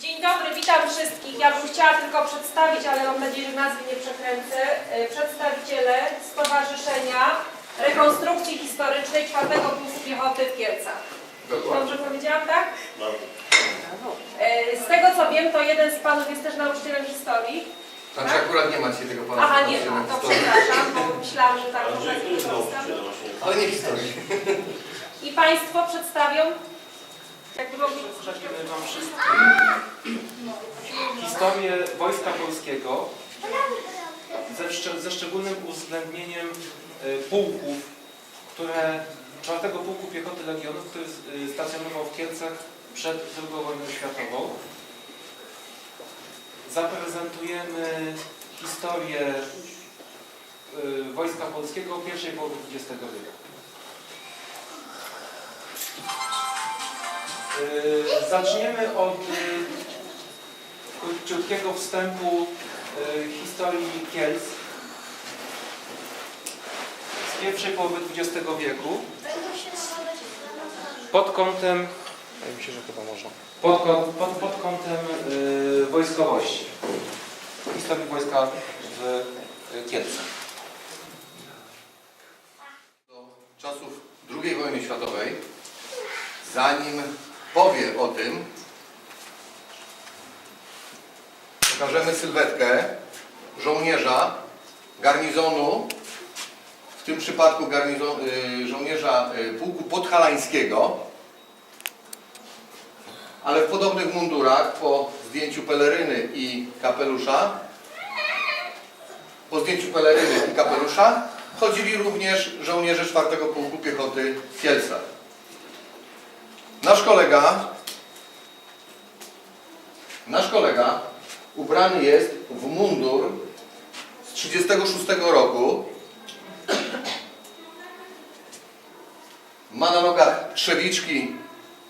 Dzień dobry, witam wszystkich. Ja bym chciała tylko przedstawić, ale mam nadzieję, że nazwy nie przekręcę, e, przedstawiciele Stowarzyszenia Rekonstrukcji Historycznej 4 Pułku Piechoty w Kielcach. Dobrze powiedziałam, tak? E, Z tego co wiem, to jeden z panów jest też nauczycielem historii. Znaczy Tak? akurat nie ma dzisiaj tego pana. Aha, nie ma, to przepraszam, bo myślałam, że tak? Ale nie historii. I Państwo przedstawią, jakby mogli Przedstawimy Wam wszystkim historię Wojska Polskiego ze, ze szczególnym uwzględnieniem y, pułków, które, czwartego Pułku Piechoty Legionów, który y, stacjonował w Kielcach przed II wojną światową. Zaprezentujemy historię y, Wojska Polskiego pierwszej połowy XX wieku. Zaczniemy od krótkiego wstępu y, historii Kielc. Z pierwszej połowy XX wieku. Pod kątem wydaje mi się, że chyba można. pod, pod, pod kątem y, wojskowości. Historii wojska w y, Kielcach. Do czasów II wojny światowej, zanim powie o tym, pokażemy sylwetkę żołnierza garnizonu, w tym przypadku garnizon, y, żołnierza y, pułku podhalańskiego, ale w podobnych mundurach po zdjęciu peleryny i kapelusza po zdjęciu peleryny i kapelusza chodzili również żołnierze 4 Pułku Piechoty w Kielcach. Nasz kolega, nasz kolega ubrany jest w mundur z 36 roku. Ma na nogach trzewiczki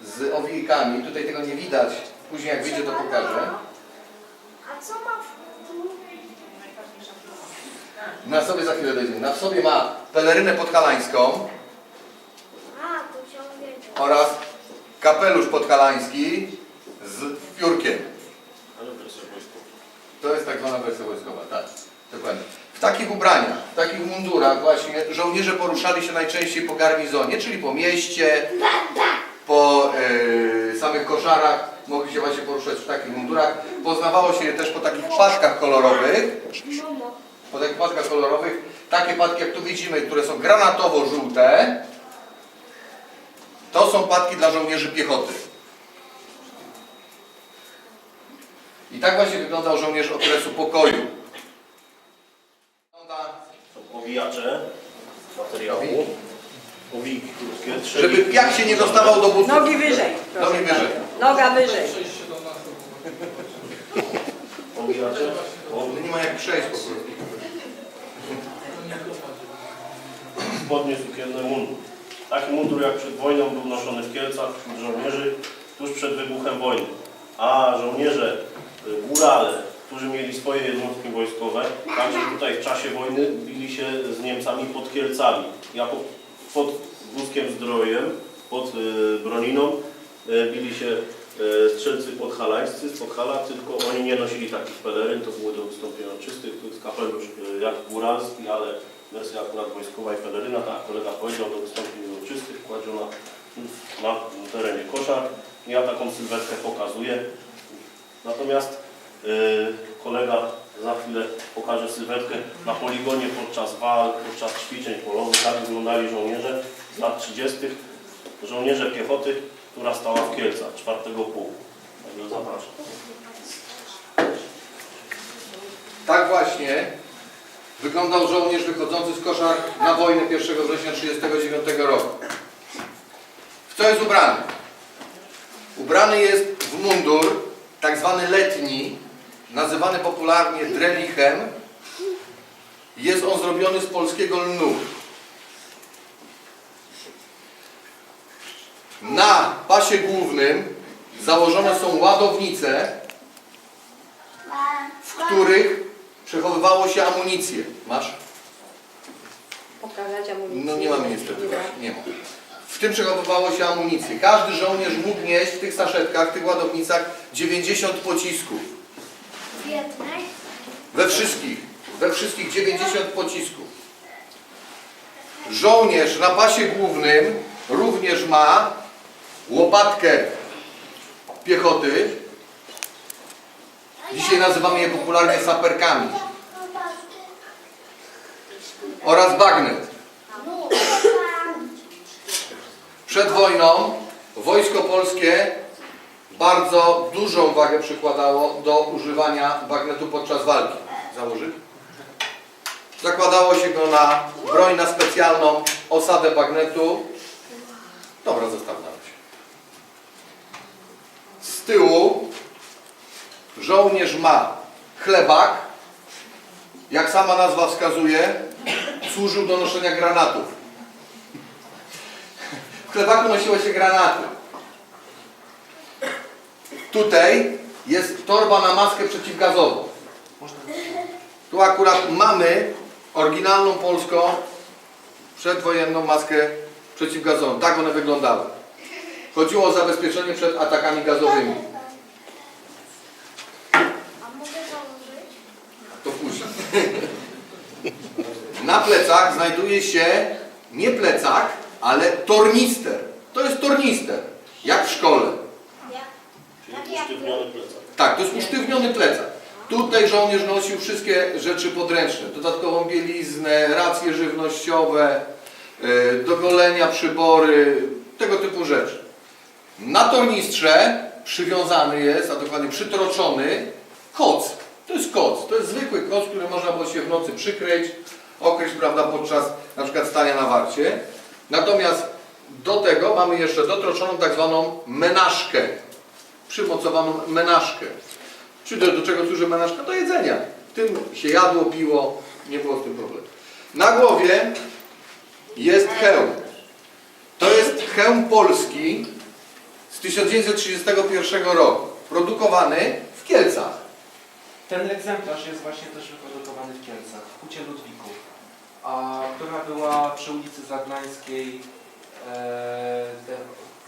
z owijkami. Tutaj tego nie widać. Później jak wyjdzie to pokażę. A co ma w Na sobie za chwilę dojdziemy. Na sobie ma pelerynę podhalańską oraz kapelusz podhalański z piórkiem. To jest tak zwana wersja wojskowa, tak. Dokładnie. W takich ubraniach, w takich mundurach właśnie żołnierze poruszali się najczęściej po garnizonie, czyli po mieście, po e, samych koszarach, mogli się właśnie poruszać w takich mundurach. Poznawało się je też po takich paczkach kolorowych, po takich paczkach kolorowych. Takie paczki, jak tu widzimy, które są granatowo-żółte, to są paczki dla żołnierzy piechoty. I tak właśnie wyglądał żołnierz okresu pokoju. Wygląda, Są owijacze materiału. Owiki krótkie. trzy- Żeby piach się nie dostawał do butów. Nogi wyżej. proszę Nogi wyżej. Noga wyżej. Owijacze. O, Nie ma jak przejść po prostu. Spodnie sukienne mundur. Taki mundur jak przed wojną był noszony w Kielcach wśród żołnierzy tuż przed wybuchem wojny. A żołnierze, górale, którzy mieli swoje jednostki wojskowe, także tutaj w czasie wojny bili się z Niemcami pod Kielcami. Jako pod wózkiem zdrojem, pod y, Broniną y, bili się strzelcy podhalańscy z Podhala, tylko oni nie nosili takich peleryn, to były do wystąpień czystych, jest kapelusz jak góralski, ale wersja akurat wojskowa i peleryna, tak kolega powiedział, do wystąpień uroczystych kładziona na terenie koszar. Ja taką sylwetkę pokazuję. Natomiast y, kolega za chwilę pokaże sylwetkę na poligonie podczas walk, podczas ćwiczeń polowych. Tak wyglądali żołnierze z lat 30. Żołnierze piechoty, która stała w Kielcach, czwartego pułku. Także zapraszam. Tak właśnie wyglądał żołnierz wychodzący z koszar na wojnę 1 września 1939 roku. W co jest ubrany? Ubrany jest w mundur, zwany letni, nazywany popularnie drelichem. Jest on zrobiony z polskiego lnu. Na pasie głównym założone są ładownice, w których przechowywało się amunicję. Masz? Pokazać amunicję. No nie mamy niestety właśnie, nie ma. W tym przechowywało się amunicję. Każdy żołnierz mógł nieść w tych saszetkach, w tych ładownicach 90 pocisków. We wszystkich, we wszystkich 90 pocisków. Żołnierz na pasie głównym również ma łopatkę piechoty. Dzisiaj nazywamy je popularnie saperkami. Oraz bagnet. Przed wojną wojsko polskie bardzo dużą wagę przykładało do używania bagnetu podczas walki. Założy? Zakładało się go na broń na specjalną osadę bagnetu. Dobra, zostaw na razie. Z tyłu żołnierz ma chlebak. Jak sama nazwa wskazuje, służył do noszenia granatów. W chlebaku nosiło się granaty. Tutaj jest torba na maskę przeciwgazową. Tu akurat mamy oryginalną polską przedwojenną maskę przeciwgazową. Tak one wyglądały. Chodziło o zabezpieczenie przed atakami gazowymi. To później. Na plecach znajduje się nie plecak, ale tornister. To jest tornister, jak w szkole. Tak, to jest usztywniony plecak. Tutaj żołnierz nosił wszystkie rzeczy podręczne, dodatkową bieliznę, racje żywnościowe, yy, do golenia przybory, tego typu rzeczy. Na tornistrze przywiązany jest, a dokładnie przytroczony koc. To jest koc, to jest zwykły koc, który można było się w nocy przykryć, okryć, prawda, podczas na przykład stania na warcie. Natomiast do tego mamy jeszcze dotroczoną tak zwaną menażkę, przymocowaną menażkę. Czyli do, do czego służy menażka? Do jedzenia. W tym się jadło, piło, nie było z tym problemu. Na głowie jest hełm. To jest hełm polski z 1931 roku, produkowany w Kielcach. Ten egzemplarz jest właśnie też wyprodukowany w Kielcach, w Hucie Ludwików, a która była przy ulicy Zagnańskiej, e,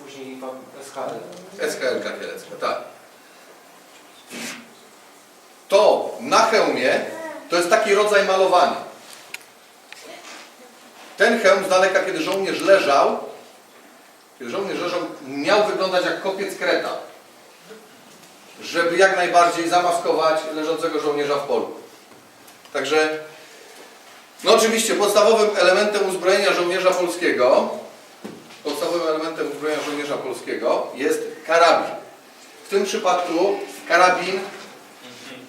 później SKL. SKL tak. To na hełmie to jest taki rodzaj malowania. Ten hełm z daleka, kiedy żołnierz leżał, kiedy żołnierz leżał, miał wyglądać jak kopiec kreta. Żeby jak najbardziej zamaskować leżącego żołnierza w polu. Także, no oczywiście podstawowym elementem uzbrojenia żołnierza polskiego podstawowym elementem uzbrojenia polskiego jest karabin. W tym przypadku karabin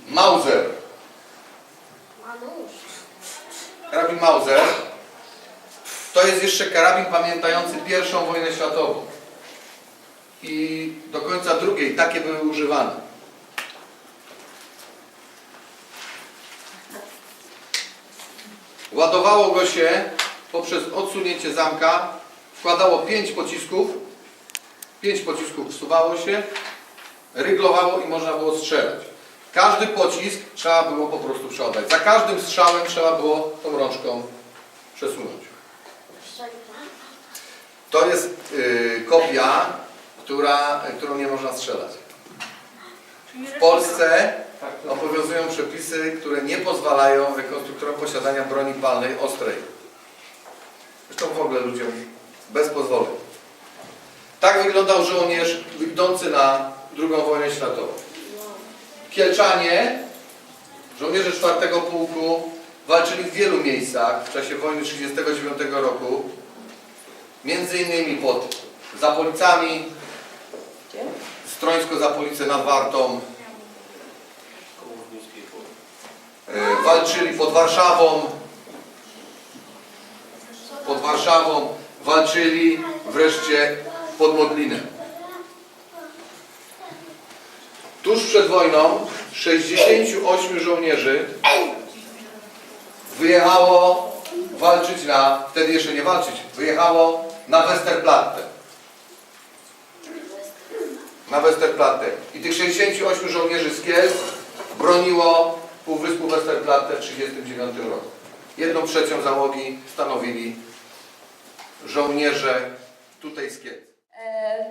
Mauser. Karabin Mauser to jest jeszcze karabin pamiętający pierwszą wojnę światową. I do końca II takie były używane. Ładowało go się poprzez odsunięcie zamka, wkładało pięć pocisków, pięć pocisków wsuwało się, ryglowało i można było strzelać. Każdy pocisk trzeba było po prostu przeładać. Za każdym strzałem trzeba było tą rączką przesunąć. To jest y, kopia, która, którą nie można strzelać. W Polsce obowiązują przepisy, które nie pozwalają rekonstruktorom posiadania broni palnej ostrej. Zresztą w ogóle ludziom bez pozwolenia. Tak wyglądał żołnierz idący na II wojnę światową. Kielczanie, żołnierze czwartego pułku, walczyli w wielu miejscach w czasie wojny 1939 roku. Między innymi pod Zapolicami? Strońsko Zapolice nad Wartą. E, walczyli pod Warszawą. Pod Warszawą walczyli wreszcie pod Modlinem. Tuż przed wojną 68 żołnierzy wyjechało walczyć na, wtedy jeszcze nie walczyć, wyjechało na Westerplatte. Na Westerplatte. I tych 68 żołnierzy z Kielc broniło Półwyspu Westerplatte w 1939 roku. Jedną trzecią załogi stanowili żołnierze tutaj z Kielc. E,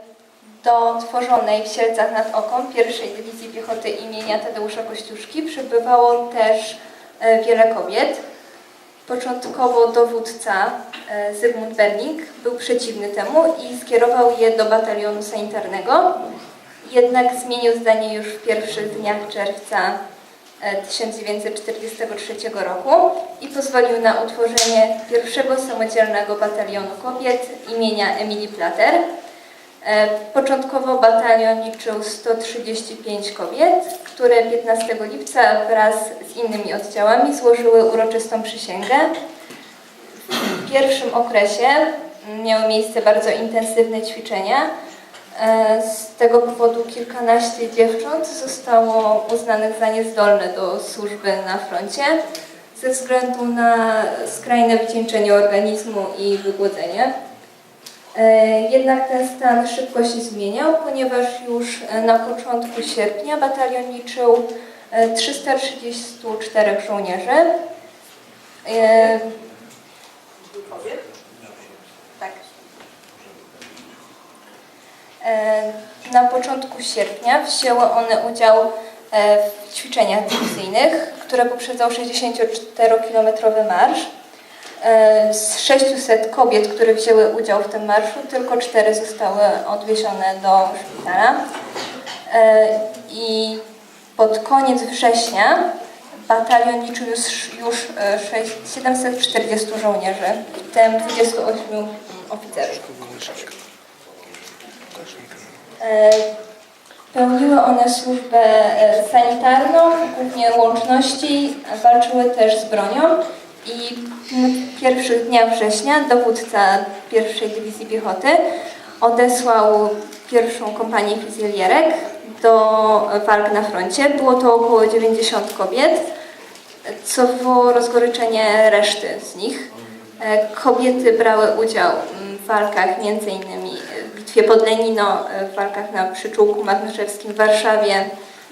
Do tworzonej w Sielcach nad Oką pierwszej Dywizji Piechoty imienia Tadeusza Kościuszki przybywało też e, wiele kobiet. Początkowo dowódca e, Zygmunt Berling był przeciwny temu i skierował je do batalionu sanitarnego. Jednak zmienił zdanie już w pierwszych dniach czerwca e, 1943 roku i pozwolił na utworzenie pierwszego samodzielnego batalionu kobiet imienia Emilii Plater. E, Początkowo batalion liczył 135 kobiet, które 15 lipca wraz z innymi oddziałami złożyły uroczystą przysięgę. W pierwszym okresie miały miejsce bardzo intensywne ćwiczenia. E, Z tego powodu kilkanaście dziewcząt zostało uznanych za niezdolne do służby na froncie ze względu na skrajne wycieńczenie organizmu i wygłodzenie. E, Jednak ten stan szybko się zmieniał, ponieważ już e, na początku sierpnia batalion liczył e, 334 żołnierzy. E, Tak. E, Na początku sierpnia wzięły one udział w ćwiczeniach dywizyjnych, które poprzedzał 64-kilometrowy marsz. E, Z 600 kobiet, które wzięły udział w tym marszu, tylko 4 zostały odwiezione do szpitala. E, I pod koniec września batalion liczył już, już e, sześć- 740 żołnierzy, w tym 28 oficerów. Pełniły one służbę sanitarną, głównie łączności, walczyły też z bronią i pierwszych dniach września dowódca pierwszej Dywizji Piechoty odesłał pierwszą kompanię fizylierek do walk na froncie. Było to około 90 kobiet, co wywołało rozgoryczenie reszty z nich. E, Kobiety brały udział w walkach m.in. w bitwie pod Lenino, w walkach na Przyczółku Magnuszewskim w Warszawie,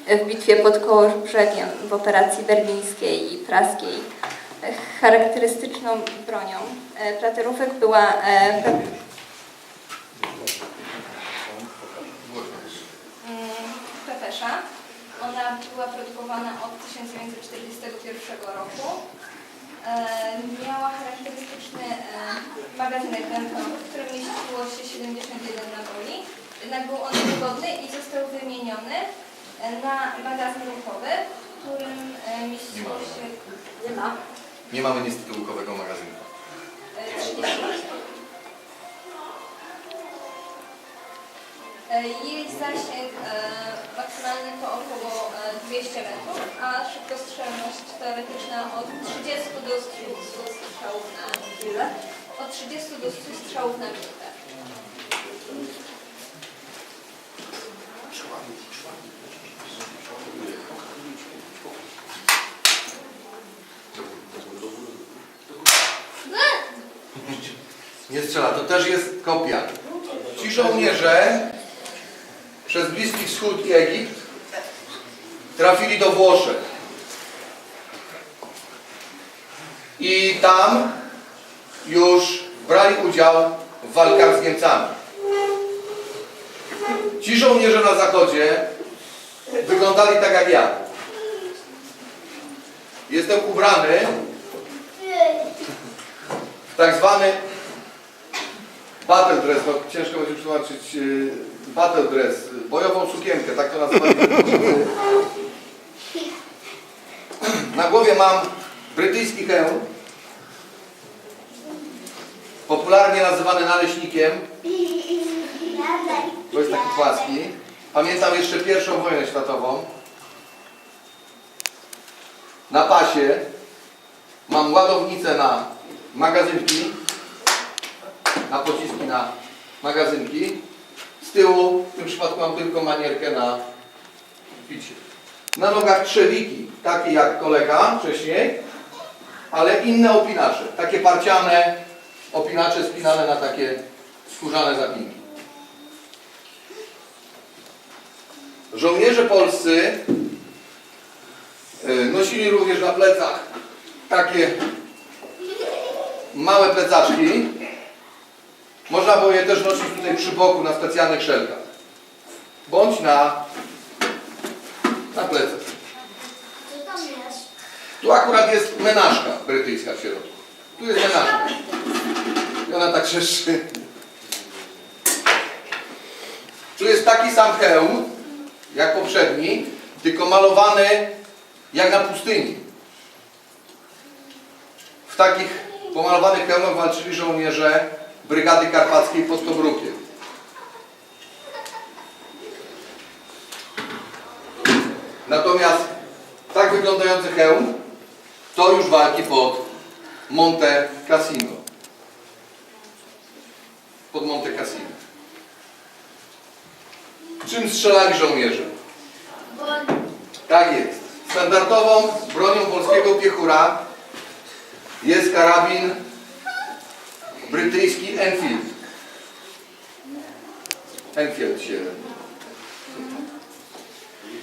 w bitwie pod Kołobrzegiem, w operacji berlińskiej i praskiej. Charakterystyczną bronią e, platerówek była e, Mm, pepesza. Ona była produkowana od 1941 roku. E, miała charakterystyczny magazynek rękowy, w którym mieściło się 71 naboi. Jednak był on niewygodny i został wymieniony na magazyn ruchowy, w którym mieściło się... Nie ma. Nie mamy niestety łukowego magazynku. E, 30 E, Jej zasięg e, maksymalny to około e, 200 metrów, a szybkostrzelność teoretyczna od 30 do 100 strzałów na chwilę. Od 30 do 100 strzałów na minutę. Nie strzela, to też jest kopia. Ci żołnierze przez Bliski Wschód i Egipt trafili do Włoszech. I tam już brali udział w walkach z Niemcami. Ci żołnierze na zachodzie wyglądali tak jak ja. Jestem ubrany w tak zwany battle dress, no ciężko będzie przetłumaczyć yy, battle dress, y, bojową sukienkę, tak to nazywali. Na głowie mam brytyjski hełm, popularnie nazywany naleśnikiem, bo jest taki płaski. Pamiętam jeszcze pierwszą wojnę światową. Na pasie mam ładownicę na magazynki, na pociski na magazynki. Z tyłu w tym przypadku mam tylko manierkę na picie. Na nogach trzewiki, takie jak kolega wcześniej, ale inne opinacze. Takie parciane opinacze spinane na takie skórzane zapinki. Żołnierze polscy y, nosili również na plecach takie małe plecaczki, Można było je też nosić tutaj przy boku na specjalnych szelkach. Bądź na, na plecach. Tu akurat jest menażka brytyjska w środku. Tu jest menażka. I ona tak trzeszczy. Tu jest taki sam hełm, jak poprzedni, tylko malowany jak na pustyni. W takich pomalowanych hełmach walczyli żołnierze Brygady Karpackiej pod Tobrukiem. Natomiast tak wyglądający hełm to już walki pod Monte Cassino. Pod Monte Cassino. Czym strzelali żołnierze? Tak jest. Standardową bronią polskiego piechura jest karabin brytyjski Enfield. Enfield się.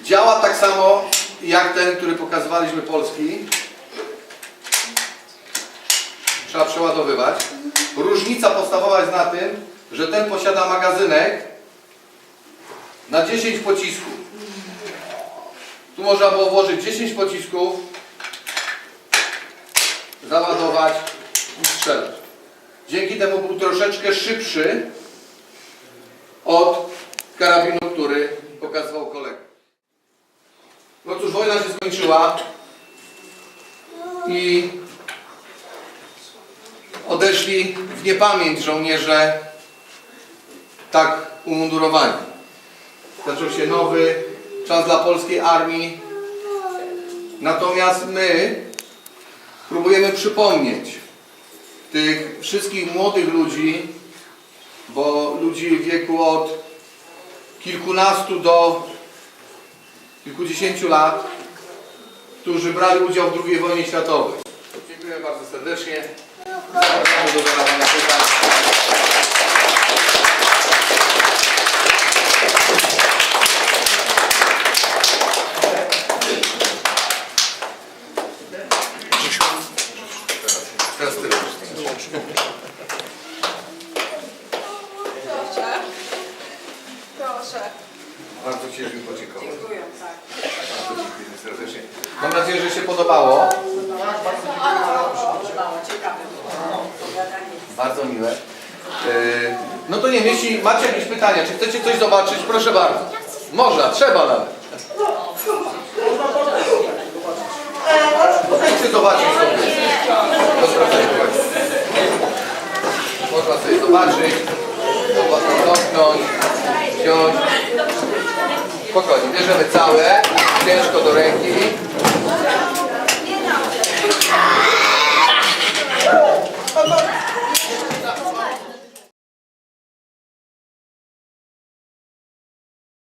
Działa tak samo jak ten, który pokazywaliśmy polski. Trzeba przeładowywać. Różnica podstawowa jest na tym, że ten posiada magazynek na 10 pocisków. Tu można było włożyć 10 pocisków, załadować i strzelać. Dzięki temu był troszeczkę szybszy od karabinu, który pokazywał kolega. No cóż, wojna się skończyła i odeszli w niepamięć żołnierze tak umundurowani. Zaczął się nowy czas dla polskiej armii. Natomiast my próbujemy przypomnieć tych wszystkich młodych ludzi, bo ludzi w wieku od kilkunastu do kilkudziesięciu lat, którzy brali udział w II wojnie światowej. Dziękuję bardzo serdecznie. Zapraszamy do zadawania pytań. Teraz tyle. Proszę. Proszę. Bardzo chcieliśmy podziękować. Dziękuję, tak. Bardzo dziękujemy serdecznie. Mam nadzieję, że się podobało. Ciekawe. Bardzo miłe. Yy, No to nie wiem, jeśli macie jakieś pytania, czy chcecie coś zobaczyć, proszę bardzo. Można, trzeba nawet. Chcecie zobaczyć sobie. Można sobie zobaczyć, dotknąć, wziąć. Spokojnie, bierzemy całe, ciężko do ręki.